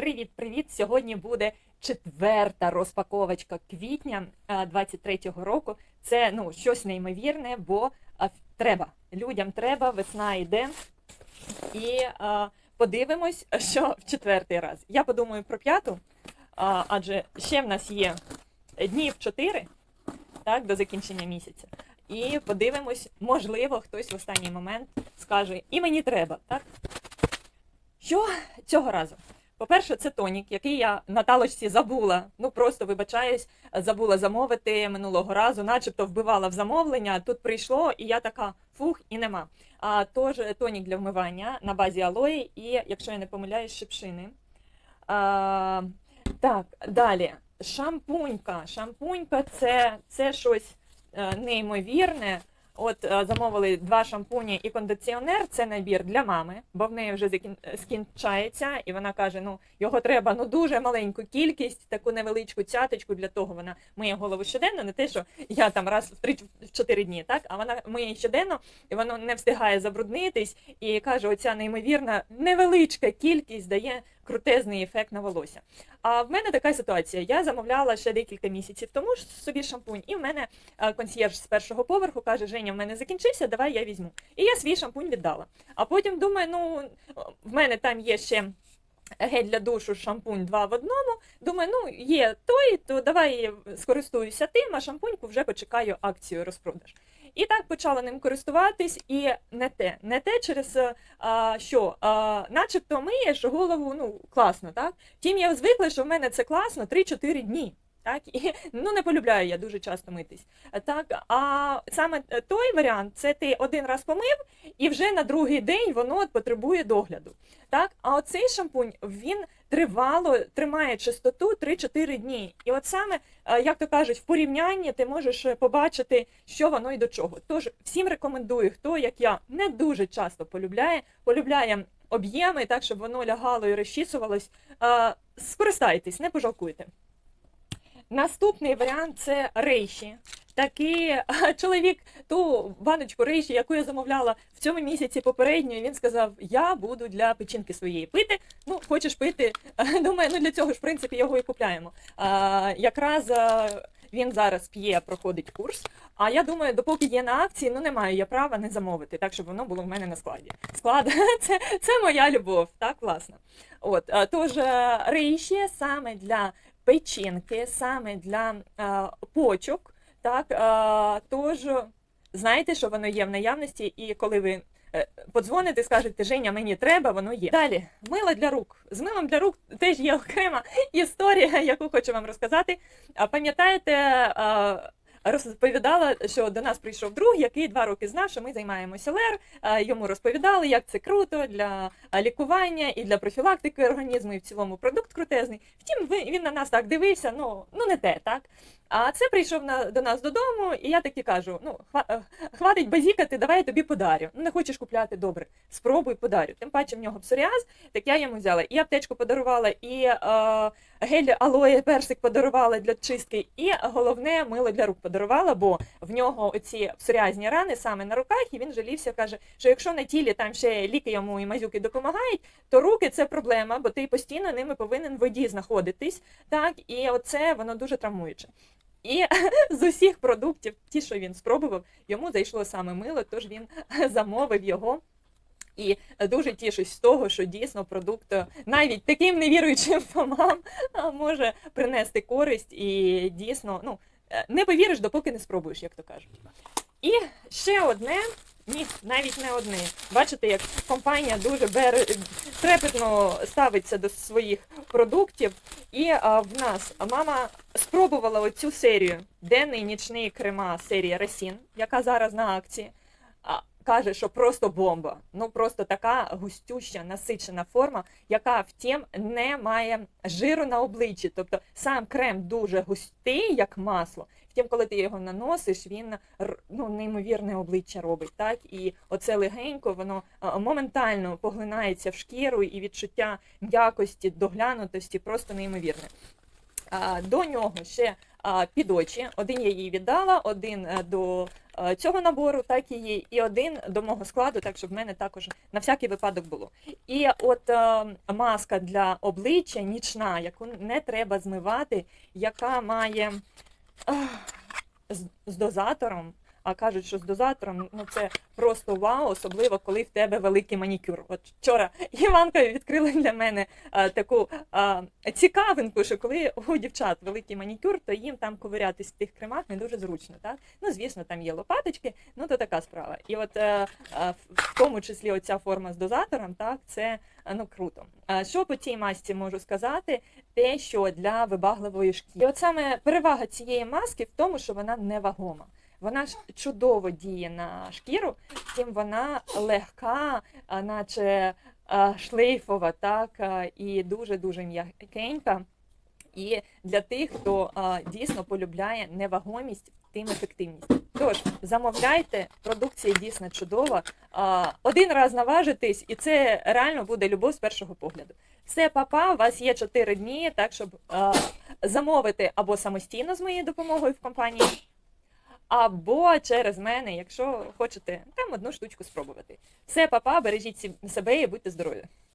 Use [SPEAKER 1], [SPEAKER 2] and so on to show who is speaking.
[SPEAKER 1] Привіт-привіт! Сьогодні буде четверта розпаковочка квітня е, 23-го року. Це ну щось неймовірне, бо е, треба. Людям треба, весна йде. І е, подивимось, що в четвертий раз. Я подумаю про п'яту, а, адже ще в нас є днів чотири так, до закінчення місяця. І подивимось, можливо, хтось в останній момент скаже, і мені треба, так? Що цього разу? По-перше, це тонік, який я на талочці забула. Ну просто вибачаюсь, забула замовити минулого разу, начебто вбивала в замовлення. Тут прийшло, і я така фух, і нема. А тож тонік для вмивання на базі алої, і, якщо я не помиляюсь, шипшини. А, так, далі. Шампунька. Шампунька це, це щось е, неймовірне. От е, замовили два шампуні і кондиціонер. Це набір для мами, бо в неї вже закін... скінчається, і вона каже: ну його треба ну дуже маленьку кількість, таку невеличку цяточку. Для того вона миє голову щоденно, не те, що я там раз в 3-4 дні, так а вона миє щоденно, і воно не встигає забруднитись. І каже: оця неймовірна невеличка кількість дає крутезний ефект на волосся. А в мене така ситуація. Я замовляла ще декілька місяців тому собі шампунь, і в мене е, консьєрж з першого поверху каже: Женя, в мене закінчився, давай я візьму. І я свій шампунь віддала. А потім думаю, ну в мене там є ще. Гель для душу, шампунь два в одному. Думаю, ну є той, то давай скористуюся тим, а шампуньку вже почекаю акцію розпродаж. І так почала ним користуватись, і не те, не те через а, що, а, начебто миєш голову ну класно, так? Втім, я звикла, що в мене це класно 3-4 дні. Так, і ну не полюбляю я дуже часто митись. Так, а саме той варіант це ти один раз помив, і вже на другий день воно потребує догляду. Так, а оцей шампунь він тривало тримає чистоту 3-4 дні. І от саме, як то кажуть, в порівнянні ти можеш побачити, що воно і до чого. Тож всім рекомендую, хто як я не дуже часто полюбляє, полюбляє об'єми, так щоб воно лягало і розчісувалось. Скористайтесь, не пожалкуйте. Наступний варіант це рейші. Такий чоловік ту баночку рейші, яку я замовляла в цьому місяці попередньо, він сказав: Я буду для печінки своєї пити. Ну, хочеш пити. Думаю, ну для цього ж в принципі його і купляємо. А, Якраз він зараз п'є, проходить курс. А я думаю, допоки є на акції, ну не маю я права не замовити, так щоб воно було в мене на складі. Склад це це моя любов, так власне. От тож рейші саме для печінки, саме для е, почок. Так, е, тож знаєте, що воно є в наявності, і коли ви е, подзвоните, скажете, Женя, мені треба, воно є. Далі, мило для рук. З милом для рук теж є окрема історія, яку хочу вам розказати. Пам'ятаєте, розповідала, що до нас прийшов друг, який два роки знав, що ми займаємося ЛЕР. Йому розповідали, як це круто для лікування і для профілактики організму, і в цілому продукт крутезний. Втім, він на нас так дивився, ну ну не те, так. А це прийшов на, до нас додому, і я таки кажу: ну, хватить базікати, давай я тобі подарю. Ну, не хочеш купляти добре, спробуй подарю. Тим паче в нього псоріаз, так я йому взяла. І аптечку подарувала, і е, гель алоє персик подарувала для чистки, і головне мило для рук подарувала, бо в нього оці псоріазні рани саме на руках, і він жалівся, каже, що якщо на тілі там ще ліки йому і мазюки допомагають, то руки це проблема, бо ти постійно ними повинен в воді знаходитись. Так, і оце воно дуже травмуюче. І з усіх продуктів, ті, що він спробував, йому зайшло саме мило, тож він замовив його. І дуже тішусь з того, що дійсно продукт навіть таким невіруючим фомам може принести користь і дійсно ну, не повіриш, допоки не спробуєш, як то кажуть. І ще одне, ні, навіть не одне. Бачите, як компанія дуже бер... трепетно ставиться до своїх продуктів. І а, в нас мама спробувала оцю серію денний нічний крема серія Ресін, яка зараз на акції. А, Каже, що просто бомба. Ну просто така густюща, насичена форма, яка втім не має жиру на обличчі. Тобто сам крем дуже густий, як масло. Втім, коли ти його наносиш, він ну, неймовірне обличчя робить. так І оце легенько, воно моментально поглинається в шкіру і відчуття м'якості, доглянутості просто неймовірне. До нього ще під очі. Один я їй віддала, один е, до е, цього набору, так і, і один до мого складу, так щоб в мене також на всякий випадок було. І от е, маска для обличчя нічна, яку не треба змивати, яка має з, дозатором. А кажуть, що з дозатором ну це просто вау, особливо коли в тебе великий манікюр. От вчора Іванка відкрила для мене а, таку а, цікавинку, що коли у дівчат великий манікюр, то їм там ковирятись в тих кремах не дуже зручно. Так? Ну, звісно, там є лопаточки, ну то така справа. І от е, е, в тому числі оця форма з дозатором, так, це ну круто. А що по цій масці можу сказати? Те, що для вибагливої шкіри. І от саме перевага цієї маски в тому, що вона невагома. Вона ж чудово діє на шкіру, втім вона легка, наче шлейфова, так, і дуже-дуже м'якенька. І для тих, хто дійсно полюбляє невагомість, тим ефективність. Тож замовляйте, продукція дійсно чудова. Один раз наважитись, і це реально буде любов з першого погляду. Все, папа, у вас є 4 дні, так щоб замовити або самостійно з моєю допомогою в компанії, або через мене, якщо хочете там одну штучку спробувати. Все, папа, бережіть сі- себе і будьте здорові.